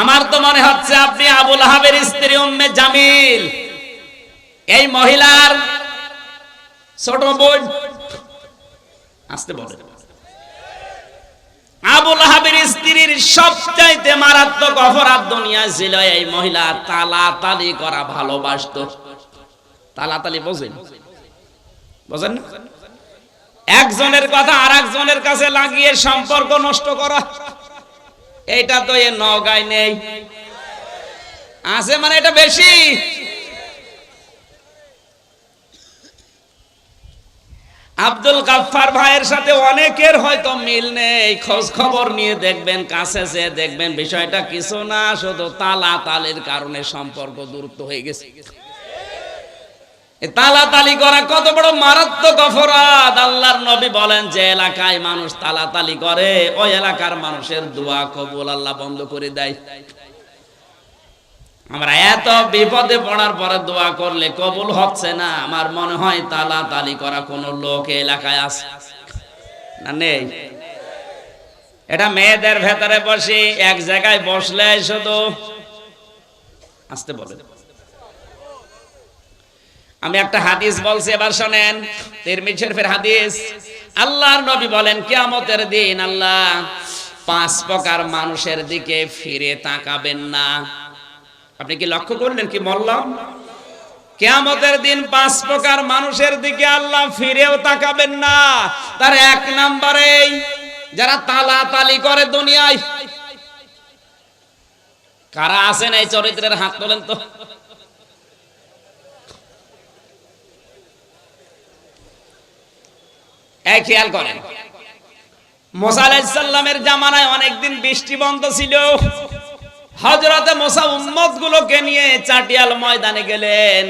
আমার তো মনে হচ্ছে আপনি আবুল আহাবের স্ত্রী উম্মে জামিল। এই মহিলার ছোট বোন। আসতে বলে আবুল আহাবের স্ত্রীর সবচাইতে মারাত্মক অপরাধ দুনিয়া ছিল এই মহিলা তালাতালি করা, ভালোবাসতো। তালাতালি বোঝেন? বোঝেন না? একজনের কথা আর একজনের কাছে লাগিয়ে সম্পর্ক নষ্ট করা। এইটা তো এ নগায় নেই। আছে মানে এটা বেশি। আব্দুল গাফফার ভাইয়ের সাথে অনেকের হয়তো মিল নেই। খোঁজ খবর নিয়ে দেখবেন, কাছে যে দেখবেন, বিষয়টা কিছু না, শুধু তালা তালের কারণে সম্পর্ক দূরত্ব হয়ে গেছে। তালাতালি করা কত বড় মারাত্মক অপরাধ। আল্লাহর নবী বলেন যে এলাকায় মানুষ তালাতালি করে, ওই এলাকার মানুষের দোয়া কবুল আল্লাহ বন্ধ করে দেয়। আমরা এত বিপদে পড়ার পরে দোয়া করলে কবুল হচ্ছে না। আমার মনে হয় তালা তালি করা কোন লোক এলাকায় আছে না নেই? এটা মেয়েদের ভেতরে বসি এক জায়গায় বসলে শুধু আসতে বলে। আমি একটা হাদিস বলছি, এবার শোনেন। তিরমিজ শরীফের হাদিস। আল্লাহর নবী বলেন, কিয়ামতের দিন আল্লাহ পাঁচ প্রকার মানুষের দিকে ফিরে তাকাবেন না। আপনি কি লক্ষ্য করলেন কি বললাম কেয়ামতের দিন পাঁচ প্রকার মানুষের দিকে আল্লাহ ফিরেও তাকাবেন না। তার এক নম্বরে, যারা তালা তালি করে দুনিয়ায়। কারা আছেন এই চরিত্রের হাত তোলেন তো? খেয়াল করেন। মোসা আলাইসাল্লামের জামানায় অনেকদিন বৃষ্টি বন্ধ ছিল। হজরতে মোসা উম্মত গুলোকে নিয়ে চাটিয়াল ময়দানে গেলেন।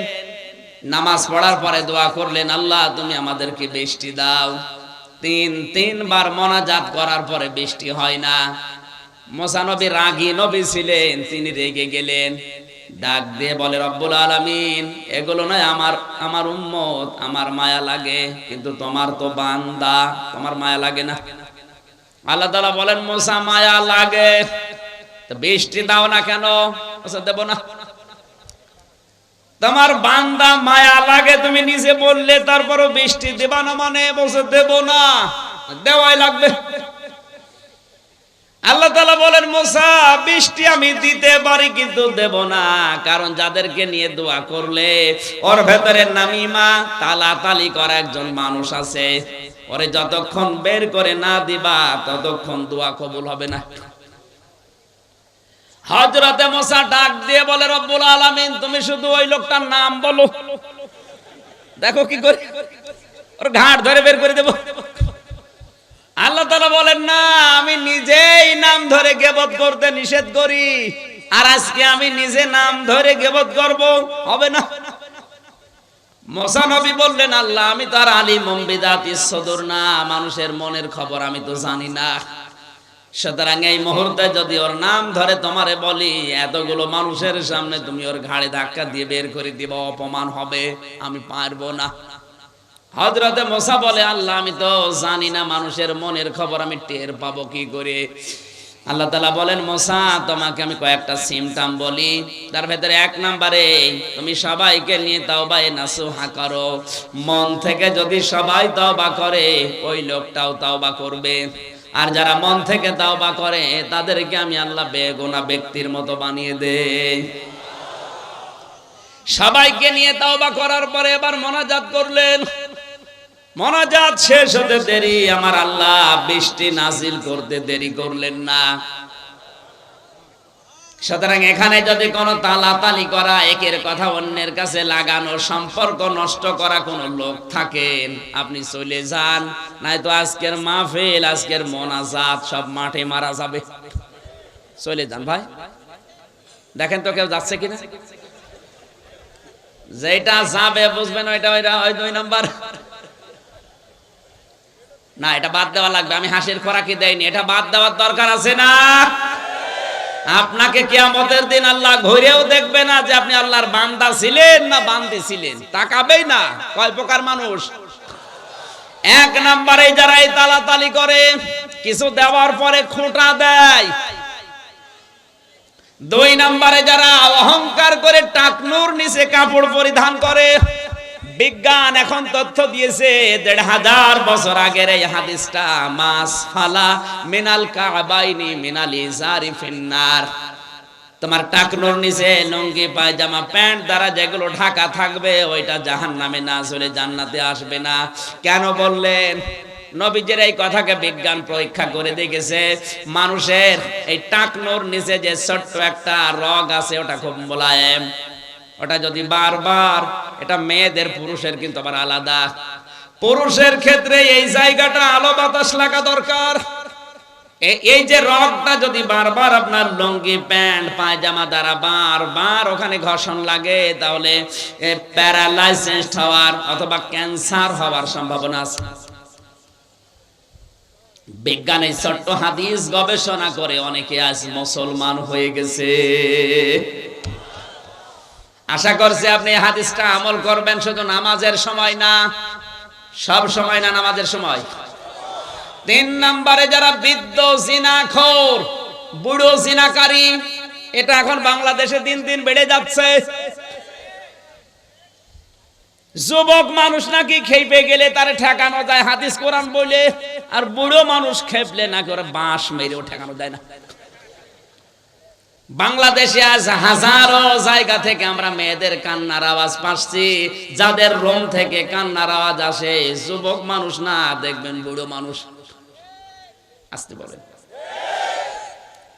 নামাজ পড়ার পরে দোয়া করলেন, আল্লাহ, তুমি আমাদেরকে বৃষ্টি দাও। তিন, তিনবার মনাজাত করার পরে বৃষ্টি হয় না। মোসা নবী রাগী নবী ছিলেন, তিনি রেগে গেলেন। ডাক দিয়ে বলে, রব্বুল আলামিন, এগুলো নয় আমার আমার উম্মত, আমার মায়া লাগে, কিন্তু তোমার তো বান্দা, তোমার মায়া লাগে না। আল্লাহ তাআলা বলেন, মোসা, মায়া লাগে। বৃষ্টি দাও না কেন? দেব না। তোমার বান্দা মায়া লাগে, তুমি নিজে বললে তারপরও বৃষ্টি দেবা না মানে? বলছে দেব না। দেওয়াই লাগবে। আল্লাহ তালা বলেন, মোসা, বৃষ্টি আমি দিতে পারি কিন্তু দেব না। কারণ যাদেরকে নিয়ে দোয়া করলে ওর ভেতরে নামিমা তালা তালি করা একজন মানুষ আছে। ওরে যতক্ষণ বের করে না দিবা, ততক্ষণ দোয়া কবুল হবে না। হজরতে মোসা ডাক দিয়ে বলে, রব্বুল আলামিন, তুমি শুধু ওই লোকটার নাম বলো। দেখো কি করে? ওর ঘাট ধরে বের করে দেব। আল্লাহ তালা বলেন, না, আমি নিজেই নাম ধরে গেবত করতে নিষেধ করি। আর আজকে আমি নিজে নাম ধরে গেবত করব, হবে না? মোসা বললেন, আল্লাহ, আমি তো আর আলী মম্বিদাত সদর না, মানুষের মনের খবর আমি তো জানি না। সুতরাং এই মুহূর্তে যদি ওর নাম ধরে তোমারে বলি, এতগুলো মানুষের সামনে তুমি ওর ঘাড়ে ধাক্কা দিয়ে বের করে দিব, অপমান হবে, আমি পারব না। হজরতে মোসা বলে, আল্লাহ, আমি তো জানি না মানুষের মনের খবর, আমি টের পাবো কি করে? আল্লাহ তালা বলেন, মোসা, তোমাকে আমি কয়েকটা সিমটাম বলি। তার ভেতরে এক নাম্বারে, তুমি সবাইকে নিয়ে তাওবা নাসুহা করো। মন থেকে যদি সবাই তাওবা করে, ওই লোকটাও তাওবা করবে। আর যারা মন থেকে তাওবা করে, তাদেরকে আমি আল্লাহ বেগুনা ব্যক্তির মতো বানিয়ে দেই সবাইকে নিয়ে তাওবা করার পরে এবার মনাজাত করলেন। মনাজাত শেষ হতে দেরি, আমার আল্লাহ বৃষ্টি নাজিল করতে দেরি করলেন না। সুতরাং এখানে যদি কোনো তালাতালি করা, একের কথা অন্যের কাছে লাগানো, সম্পর্ক নষ্ট করা কোনো লোক থাকেন, আপনি চলে যান নাই তো আজকের মাহফিল, আজকের মোনাজাত সব মাঠে মারা যাবে। চলে যান ভাই। দেখেন তো কেউ যাচ্ছে কিনা? যেটা যাবে বুঝবেন ওইটা ওইটা ওই দুই নাম্বার। না, এটা বাদ দেওয়া লাগবে, আমি হাসির খোরাকি দেয়নি এটা বাদ দেওয়ার দরকার আছে না? আপনাকে কিয়ামতের দিন আল্লাহ ঘুরেও দেখবে না যে আপনি আল্লাহর বান্দা ছিলেন না বান্দি ছিলেন। তাকাবেই না, কয় প্রকার মানুষ? এক নম্বরে যারা এই তালাতালি করে, কিছু দেওয়ার পরে খোঁটা দেয়। দুই নম্বরে যারা অহংকার করে টাকনুর নিচে কাপড় পরিধান করে বিজ্ঞান এখন তথ্য দিয়েছে, দেড় হাজার বছর আগের এই হাদিসটা, মাস ফালা মিনাল কাবাইনি মিনাল ইজারি ফিন্নার। তোমার টাকনুর নিচে লুঙ্গি, পায়জামা, প্যান্ট দ্বারা যেগুলো ঢাকা থাকবে, ওইটা জাহান নামে না চলে জান্নাতে আসবে না। কেন বললেন? নবীজের এই কথাকে বিজ্ঞান পরীক্ষা করে দেখেছে, মানুষের এই টাকনুর নিচে যে ছোট্ট একটা রগ আছে, ওটা খুব মোলায়েম। ওটা যদি বারবার, এটা মেয়েদের, পুরুষের কিন্তু আবার আলাদা। পুরুষের ক্ষেত্রে এই জায়গাটা আলো বাতাস লাগা দরকার। এই যে রগটা যদি বারবার আপনার লুঙ্গি, প্যান্ট, পায়জামা দ্বারা বারবার ওখানে ঘর্ষণ লাগে, তাহলে প্যারালাইসিস হওয়ার অথবা ক্যান্সার হওয়ার সম্ভাবনা আছে। বিজ্ঞান ছোট্ট হাদিস গবেষণা করে অনেকে আজ মুসলমান হয়ে গেছে। আশা করছি আপনি হাদিসটা আমল করবেন, শুধু নামাজের সময় না, সব সময় না নামাজের সময়। তিন নম্বরে যারা বৃদ্ধ, জিনাখোর, বুড়ো, জিনাকারী, এটা এখন বাংলাদেশে দিন দিন বেড়ে যাচ্ছে। যুবক মানুষ নাকি খেপে গেলে তার ঠেকানো যায়, হাদিস কোরআন বলে, আর বুড়ো মানুষ খেপলে না করে বাঁশ মেরেও ঠেকানো যায় না। বাংলাদেশে আজ হাজারো জায়গা থেকে আমরা মেয়েদের কান্নার আওয়াজ পাচ্ছি। যাদের রোম থেকে কান্নার আওয়াজ আসে, যুবক মানুষ না, দেখবেন বুড়ো মানুষ। আসতে বলেন।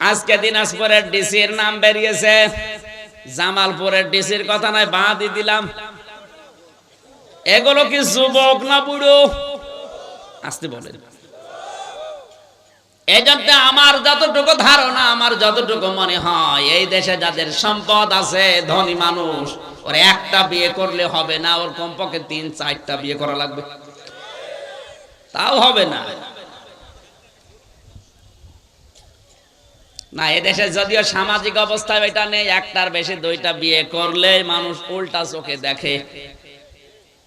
আজকে দিনাজপুরের ডিসির নাম বেরিয়েছে। জামালপুরের ডিসির কথা নয় বাঁধি দিলাম। এগুলো কি যুবক না বুড়ো? আসতে বলেন। এই আমার যতটুকু ধারণা, আমার যতটুকু মনে হয়, এই দেশে যাদের সম্পদ আছে, ধনী মানুষ, ওর একটা বিয়ে করলে হবে না, ওর কমপক্ষে তিন, চারটা বিয়ে করা লাগবে। তাও হবে না। না এদেশে যদিও সামাজিক অবস্থায় এটা নেই, একটার বেশি দুইটা বিয়ে করলে মানুষ উল্টা চোখে দেখে।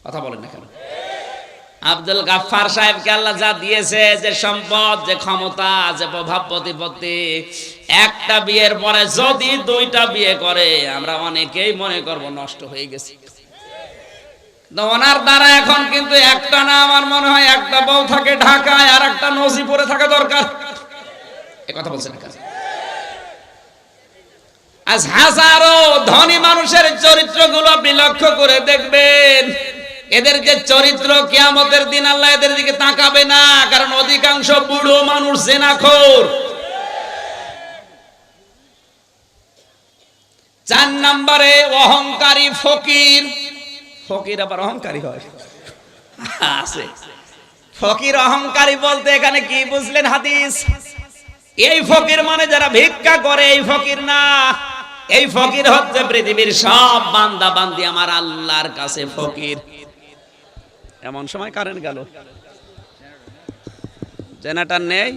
কথা বলেন না কেন? আব্দুল গাফফার সাহেবকে আল্লাহ যা দিয়েছে, যে সম্পদ, যে ক্ষমতা, যে প্রভাব প্রতিপত্তি, একটা বিয়ের পরে যদি দুইটা বিয়ে করে, আমরা অনেকেই মনে করব নষ্ট হয়ে গেছে। ওনার দ্বারা এখন কিন্তু একটা না, আমার মনে হয় একটা বউ থাকে ঢাকায়, আর একটা নজিপুরে থাকা দরকার। কথা বলছেন হাজারো ধনী মানুষের চরিত্রগুলো আপনি লক্ষ্য করে দেখবেন। এদের যে চরিত্র কিয়ামতের দিন আল্লাহ এদের দিকে তাকাবে না, কারণ অধিকাংশ বুড়ো মানুষ জেনাখোর। চার নম্বরে অহংকারী ফকির। ফকির আবার অহংকারী হয়। আছে। ফকির অহংকারী বলতে এখানে কি বুঝলেন হাদিস? এই ফকির মানে যারা ভিক্ষা করে, এই ফকির না। এই ফকির হচ্ছে পৃথিবীর সব বান্দা বান্দি আমার আল্লাহর কাছে ফকির। এমন সময় কারেন্ট গেল। জেনারেটার নেই।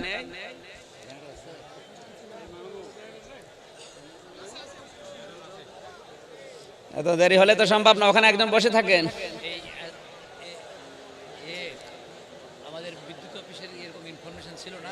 এত দেরি হলে তো সম্ভব না, ওখানে একজন বসে থাকেন আমাদের বিদ্যুৎ অফিসের এরকম ইনফরমেশন ছিল না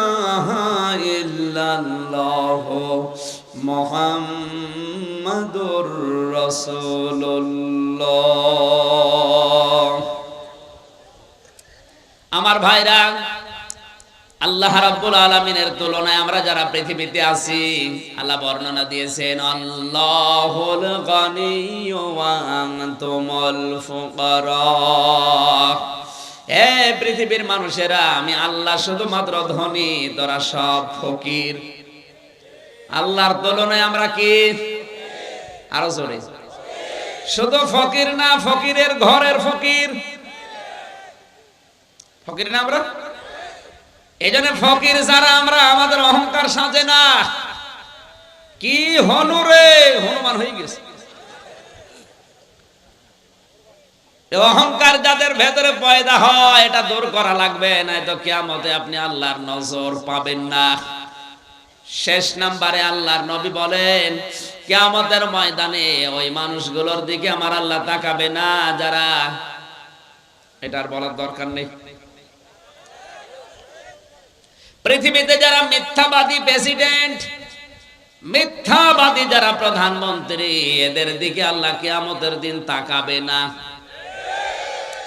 মুহাম্মাদুর রাসূলুল্লাহ। আমার ভাইরা, আল্লাহ রাব্বুল আলামিনের তুলনায় আমরা যারা পৃথিবীতে আছি, আল্লাহ বর্ণনা দিয়েছেন, আল্লাহুল গনিয়্যু ওয়া আনতুমুল ফুকারা। হে পৃথিবীর মানুষেরা, আমি আল্লাহ শুধুমাত্র ধনী, তোরা সব ফকির। আল্লাহর তুলনায় আমরা কি? আরও জোরে। শুধু ফকির না, ফকিরের ঘরের ফকির। ফকির না আমরা? এই জন্য ফকির যারা আমরা, আমাদের অহংকার সাজে না। কি হনু রে? হনুমান হয়ে গেছে। অহংকার যাদের ভেতরে পয়দা হয়, এটা দূর করা লাগবে না তো কিয়ামতে আপনি আল্লাহর নজর পাবেন না। শেষ নাম্বারে আল্লাহর নবী বলেন, কিয়ামতের ময়দানে ওই মানুষগুলোর দিকে আমার আল্লাহ তাকাবে না, যারা এটার বলার দরকার নেই। পৃথিবীতে যারা মিথ্যাবাদী প্রেসিডেন্ট, মিথ্যাবাদী যারা প্রধানমন্ত্রী, এদের দিকে আল্লাহ কিয়ামতের দিন তাকাবে না।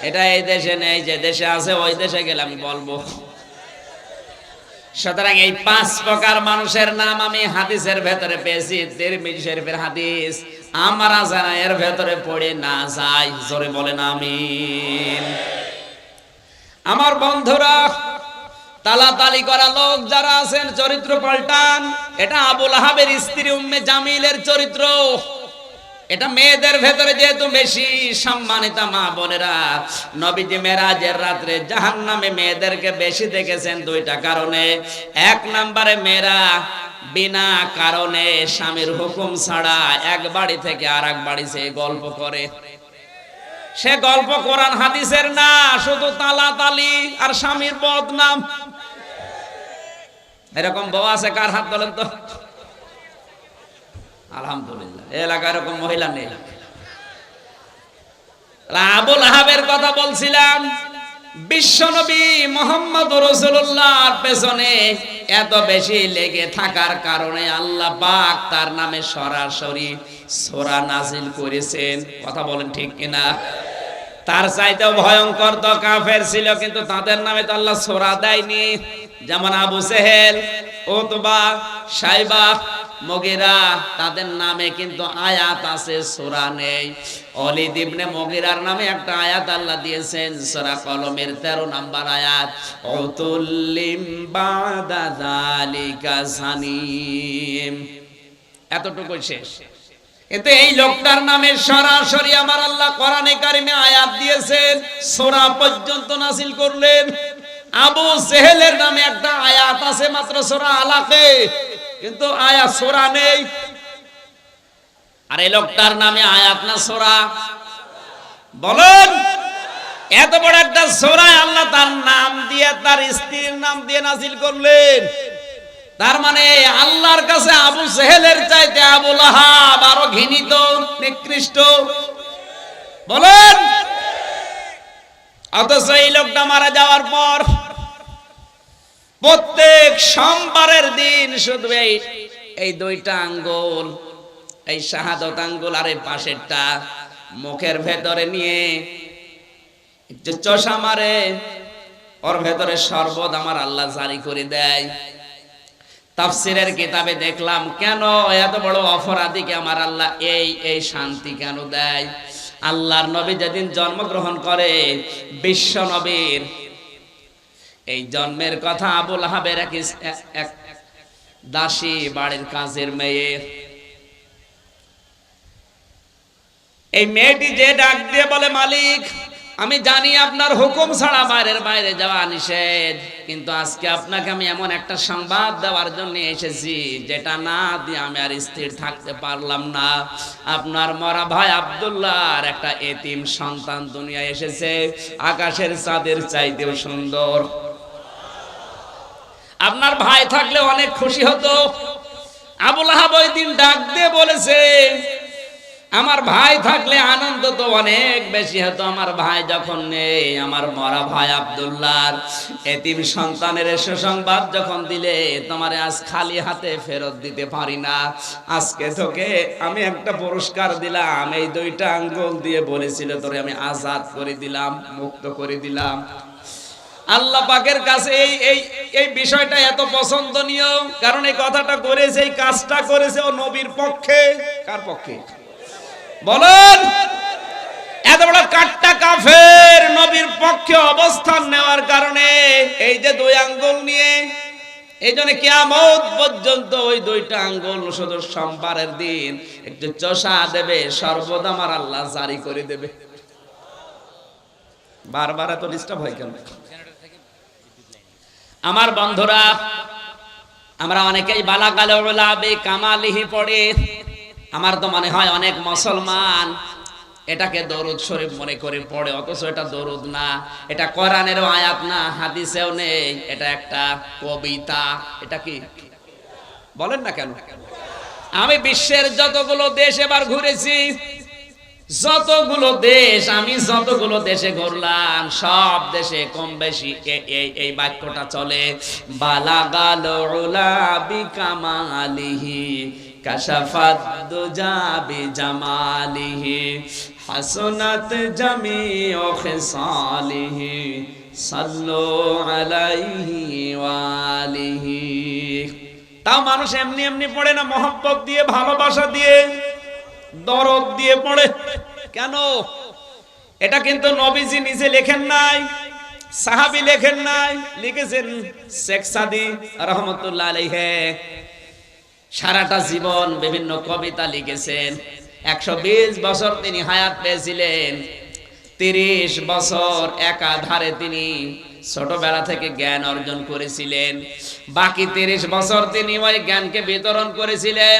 এটা এই দেশে নেই, যে দেশে আছে, ওই দেশে গেলে আমি বলব। সুতরাং এই পাঁচ প্রকার মানুষের নাম আমি হাদিসের ভেতরে পেয়েছি তিরমিজি শরীফের হাদিস। আমরা যারা এর ভেতরে পড়ে না যাই, জোরে বলেন আমিন। আমার বন্ধুরা, তালাতালি করা লোক যারা আছেন, চরিত্র পাল্টান। এটা আবুল আহাবের স্ত্রী উম্মে জামিলের চরিত্র। এটা মেয়েদের ভেতরে যেহেতু বেশি সম্মানিত মা বোনেরা, নবীজি মেরাজের রাত্রে জাহান নামে মেয়েদেরকে বেশি দেখেছেন দুইটা কারণে। এক নম্বরে মেয়েরা বিনা কারণে স্বামীর হুকুম ছাড়া এক বাড়ি থেকে আর এক বাড়ি সে গল্প করে। সে গল্প কোরআন হাদিসের না, শুধু তালা তালি আর স্বামীর বদনাম। এরকম বউ আছে কার হাত বলেন তো? আলহামদুলিল্লাহ। এই এলাকায় এরকম মহিলা নেই। আবুল আহাবের কথা বলছিলাম বিশ্বনবী মোহাম্মদ রসুল্লাহর পেছনে এত বেশি লেগে থাকার কারণে আল্লাহ পাক তার নামে সরাসরি সোরা নাজিল করেছেন। কথা বলেন ঠিক কিনা? তার চাইতেও ভয়ঙ্কর তো কাফের ছিল, কিন্তু তাদের নামে তো আল্লাহ সোরা দেয়নি। যেমন আবু সেহেল ওতবা সাইবা মগিরা, তাদের নামে কিন্তু আয়াত আছে, সোরা নেই। অলিদ ইবনে মগিরার নামে একটা আয়াত আল্লাহ দিয়েছেন, সোরা কলমের তেরো নাম্বার আয়াত অতুল্লিম বাদা যালিকা সানিম। এতটুকু শেষ। কিন্তু এই লোকটার নামে সরাসরি আমার আল্লাহ কোরআনে কারিমে আয়াত দিয়েছেন, সোরা পর্যন্ত নাসিল করলেন। আবু সেহেলের নামে একটা আয়াত আছে, মাত্র সোরা আলাকে। কিন্তু আয়াত সোরা নেই। আর এই লোকটার নামে আয়াত না সোরা? বলেন, এত বড় একটা সোরায় আল্লাহ তার নাম দিয়ে, তার স্ত্রীর নাম দিয়ে নাজিল করলেন। তার মানে আল্লাহর কাছে আবু সেহেলের চাইতে আবু লাহাব আরও ঘৃণিত, নিকৃষ্ট। বলেন, অথচ এই লোকটা মারা যাওয়ার পর প্রত্যেক সোমবারের দিন শুধু এই এই দুইটা আঙ্গুল, এই শাহাদত আঙ্গুল আর এই পাশেরটা মুখের ভেতরে নিয়ে একটু চষা মারে, ওর ভেতরে শরবত আমার আল্লাহ জারি করে দেয়। তাফসিরের কিতাবে দেখলাম, কেন এত বড় অপরাধীকে আমার আল্লাহ এই এই শান্তি কেন দেয়? আল্লাহর নবী যেদিন জন্মগ্রহণ করে, বিশ্ব নবীর এই জন্মের কথা আবুল আহাবের এক দাসী বাড়ির কাজের মেয়ে। এই মেয়েটি যে ডাক দিয়ে বলে, মালিক, আমি জানি আপনার হুকুম ছাড়া বাইরের বাইরে যাওয়া নিষেধ, কিন্তু আজকে আপনাকে আমি এমন একটা সংবাদ দেওয়ার জন্য এসেছি, যেটা না দিয়ে আমি আর স্থির থাকতে পারলাম না। আপনার মরা ভাই আব্দুল্লাহর একটা এতিম সন্তান দুনিয়া এসেছে, আকাশের চাঁদের চাইতেও সুন্দর। আপনার ভাই থাকলে অনেক খুশি হতো। আবুল আহাব ওই দিন ডাক দিয়ে বলেছে, আমার ভাই থাকলে আনন্দ তো অনেক বেশি হতো। আমার ভাই যখন নেই, আমার মরা ভাই আব্দুল্লাহর এতিম সন্তানের সুসংবাদ যখন দিলে, তোমার আজ খালি হাতে ফেরত দিতে পারি না। আজকে তোকে আমি একটা পুরস্কার দিলাম। এই দুইটা আঙ্গুল দিয়ে বলেছিল, তোরে আমি আজাদ করে দিলাম, মুক্ত করে দিলাম। আল্লাহ পাকের কাছে এই এই এই বিষয়টা এত পছন্দনীয়। কারণ এই কথাটা করেছে, এই কাজটা করেছে ও নবীর পক্ষে। কার পক্ষে? বলেন, এত বড় কাট্টা কাফের নবীর পক্ষে অবস্থান নেওয়ার কারণে এই যে দুই আঙ্গুল নিয়ে, এই জন্য কেয়ামত পর্যন্ত ওই দুইটা আঙ্গুল শুধু সোমবারের দিন একটু চষা দেবে, সর্বদা আমার আল্লাহ জারি করে দেবে। বারবার এত ডিস্টার্ব হয় কেন? আমার বন্ধুরা, আমরা অনেকেই বালাকালে কামালিহি পড়ে। আমার তো মনে হয় অনেক মুসলমান এটাকে দরুদ শরীফ মনে করে পড়ে, অথচ এটা দরুদ না। এটা কোরআনেরও আয়াত না, হাদিসেও নেই। এটা একটা কবিতা। এটা কি? বলেন না কেন? আমি বিশ্বের যতগুলো দেশ এবার ঘুরেছি যতগুলো দেশ, আমি যতগুলো দেশে ঘুরলাম, সব দেশে কম বেশি এই বাক্যটা চলে বিকামালিহি, কাশাফাত দুজা বিজামালিহি, হাসনাত জামিউ খিসালিহি, সাল্লু আলাইহি মানুষ এমনি এমনি পড়ে না, মহব্বত দিয়ে, ভালোবাসা দিয়ে। দরদ দিয়ে পড়ে। কেন? এটা কিন্তু নবীজি নিজে লেখেন নাই, সাহাবি লেখেন নাই, লিখেছেন শেখ সাদি রহমতুল্লাহ আলাইহে। সারাটা জীবন বিভিন্ন কবিতা লিখেছেন। একশো বিশ বছর তিনি হায়াত পেয়েছিলেন। তিরিশ বছর একাধারে তিনি ছোটবেলা থেকে জ্ঞান অর্জন করেছিলেন। বাকি তিরিশ বছর তিনি ওই জ্ঞানকে বিতরণ করেছিলেন।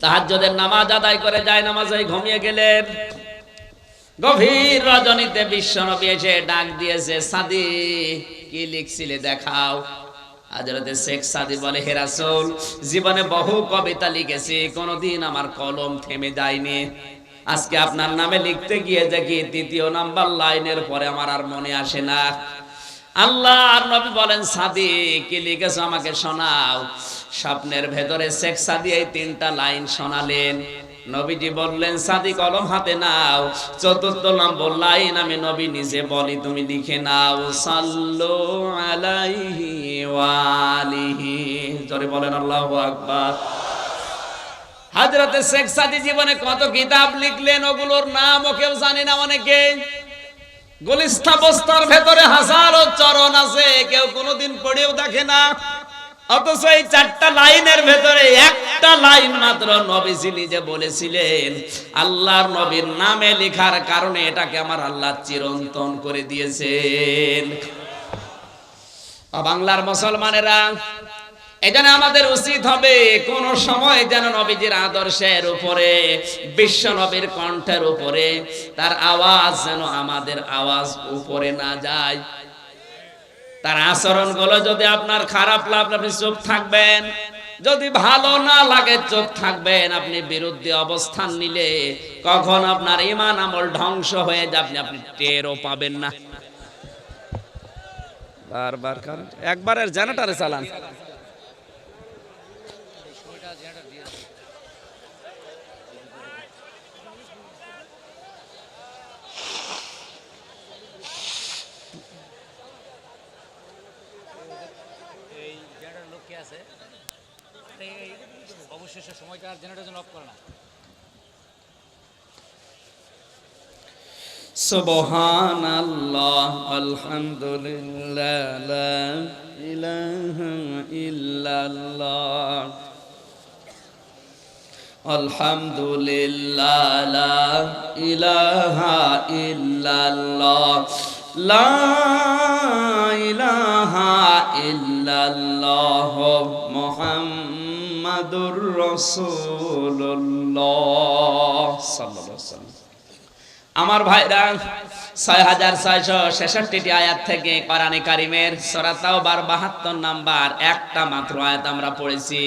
তাহাজ্জুদের নামাজ আদায় করে যায় নামাজে ঘুমিয়ে গেলেন গভীর রজনীতে এসে ডাক দিয়েছে, সাদি, কি লিখছিলে দেখাও? হাজরতে শেখ সাদি বলে জীবনে বহু কবিতা লিখেছি, কোনোদিন আমার কলম থেমে যায়নি। আজকে আপনার নামে লিখতে গিয়ে দেখি তৃতীয় নাম্বার লাইনের পরে আমার আর মনে আসে না। আল্লাহ আর নবী বলেন সাদি কি লিখেছো আমাকে শোনাও। স্বপ্নের ভেতরে শেখ সাদি এই তিনটা লাইন শোনালেন। নবীজি বললেন সাদি কলম হাতে নাও, চতুর্থ নম্বর লাইন আমি নবী নিজে বলি, তুমি লিখে নাও, সাল্লু আলাইহি ওয়ালিহি জোরে বলেন, আল্লাহু আকবার। হাজরতে শেখ সাদি জীবনে কত কিতাব লিখলেন, ওগুলোর নামও কেউ জানে না অনেকে। গলিস্থা বস্তার ভেতরে হাজারো চরণ আছে, কেউ কোনোদিন পড়েও দেখে না। অথচ এই চারটা লাইনের ভেতরে একটা লাইন মাত্র নবীজি নিজে বলেছিলেন, আল্লাহর নবীর নামে লেখার কারণে এটাকে আমার আল্লাহ চিরন্তন করে দিয়েছেন। বাংলার মুসলমানেরা এখানে আমাদের উচিত হবে কোন সময় যেন নবীজির আদর্শের উপরে, বিশ্ব নবীর কণ্ঠের উপরে, তার আওয়াজ যেন আমাদের আওয়াজ উপরে না যায়। তার আচরণগুলো যদি আপনার খারাপ লাগলে আপনি চুপ থাকবেন, যদি ভালো না লাগে চুপ থাকবেন, আপনি বিরুদ্ধে অবস্থান নিলে কখন আপনার ইমান আমল ধ্বংস হয়ে যাবে আপনি টেরও পাবেন না। বারবার কারণ একবারের জেনারেটারে চালান সময়টা যেটা দিয়ে এই জেনারেটার লোক কে আছে এই এই অবশ্যই সে সময়টা আর জেনারেটার জন্য অফ করে না سبحان الله الحمد لله لا إله إلا الله الحمد لله لا إله إلا الله لا إله إلا الله محمد মুহাম্মাদুর রাসূলুল্লাহ। আমার ভাইরা ছয় হাজার ছয়শো ছেষট্টি আয়াত থেকে কোরআনে কারিমের সরাতাও বার বাহাত্তর নাম্বার, একটা মাত্র আয়াত আমরা পড়েছি।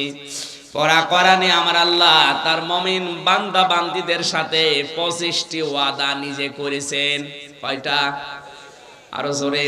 পড়া করানি আমার আল্লাহ তার মমিন বান্দা বান্দিদের সাথে পঁচিশটি ওয়াদা নিজে করেছেন। কয়টা? আরও জোরে।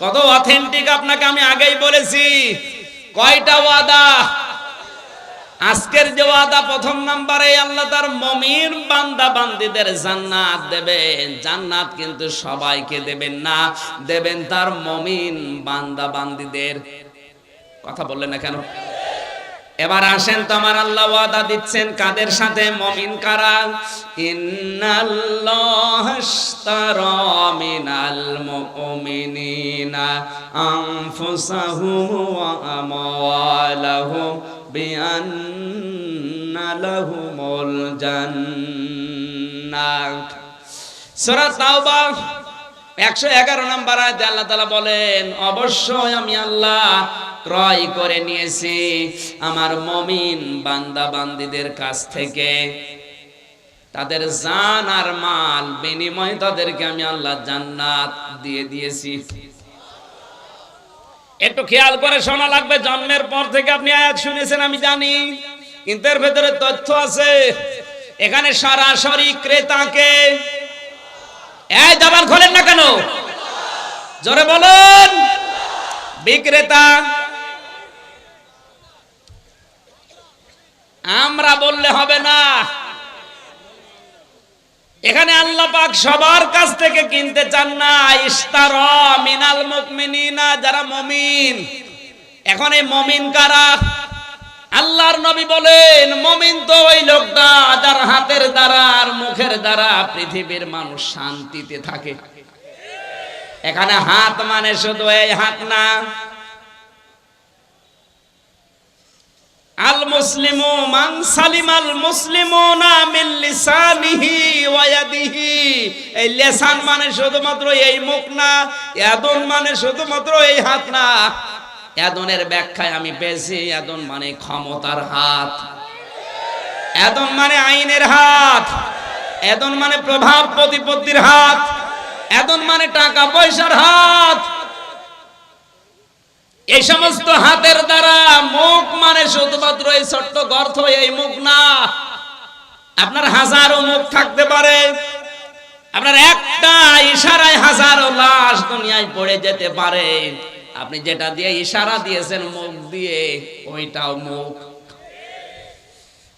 কত অথেন্টিক আপনাকে আমি আগেই বলেছি। কয়টা ওয়াদা? আজকের যে ওয়াদা প্রথম নাম্বারে আল্লাহ তার মমির বান্দা বান্দিদের জান্নাত দেবেন জান্নাত কিন্তু সবাইকে দেবেন না, দেবেন তার মমিন বান্দা বান্দিদের। কথা বললেন না কেন? এবার আসেন তো আমার আল্লাহ ওয়াদা দিচ্ছেন, কাদের সাথে? মমিন কারা? মিনাল মুমিনিনা আনফুসাহুম ওয়া আমওয়ালাহুম বিআন্না লাহুমুল জান্নাহ সূরা তাওবা একশো এগারো নম্বর আয়াতে আল্লাহ তালা বলেন, অবশ্যই আমি আল্লাহ ক্রয় করে নিয়েছি আমার মমিন বান্দা বান্দিদের কাছ থেকে। তাদের জান আর মাল বিনিময়ে তাদেরকে আমি আল্লাহ জান্নাত দিয়ে দিয়েছি। একটু খেয়াল করে শোনা লাগবে, জন্মের পর থেকে আপনি আয়াত শুনেছেন, আমি জানি। কিন্তু এর ভেতরে তথ্য আছে, এখানে সরাসরি ক্রেতাকে এই জবান খোলেন না কেন? জোরে বলুন। বিক্রেতা, আমরা বললে হবে না। এখানে আল্লাহ পাক সবার কাছ থেকে কিনতে চান না। ইস্তার মিনাল মুকমিনিনা যারা মমিন। এখন এই মমিন কারা? আল্লাহর নবী বলেন, মমিন তো ওই লোকটা যার হাতের দ্বারা দ্বারা পৃথিবীর মানুষ শান্তিতে থাকে। এখানে হাত মানে শুধু এই হাত না। আল মুসলিমু মান সালিমাল মুসলিমুনা মিন লিসানিহি ওয়া এই লিসান মানে শুধুমাত্র এই মুখ না, ইয়াদুন মানে শুধুমাত্র এই হাত না। ইয়াদুনের ব্যাখ্যায় আমি পেয়েছি, ইয়াদুন মানে ক্ষমতার হাত। ইয়াদুন মানে আইনের হাত। ইয়াদুন মানে প্রভাব প্রতিপত্তির হাত। ইয়াদুন মানে টাকা পয়সার হাত। এই সমস্ত হাতের দ্বারা মুখ মানে শুধুমাত্র এই ছোট্ট গর্থ এই মুখ না। আপনার হাজারো মুখ থাকতে পারে। আপনার একটা ইশারায় হাজারো লাশ দুনিয়ায় পড়ে যেতে পারে। আপনি যেটা দিয়ে ইশারা দিয়েছেন মুখ দিয়ে, ওইটাও মুখ।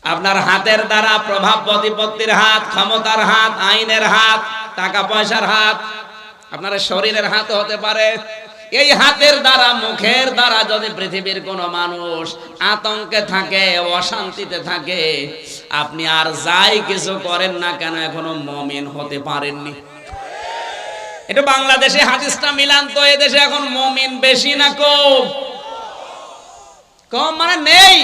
আপনার হাতের দ্বারা প্রভাব প্রতিপত্তির হাত, ক্ষমতার হাত, আইনের হাত, টাকা পয়সার হাত, আপনার শরীরের হাত হতে পারে। এই হাতের দ্বারা, মুখের দ্বারা যদি পৃথিবীর কোনো মানুষ আতঙ্কে থাকে, অশান্তিতে থাকে, আপনি আর যাই কিছু করেন না কেন, এখনও মমিন হতে পারেননি। এটা বাংলাদেশে হাদিসটা মিলান তো এদেশে এখন মমিন বেশি না কম। কম মানে নেই।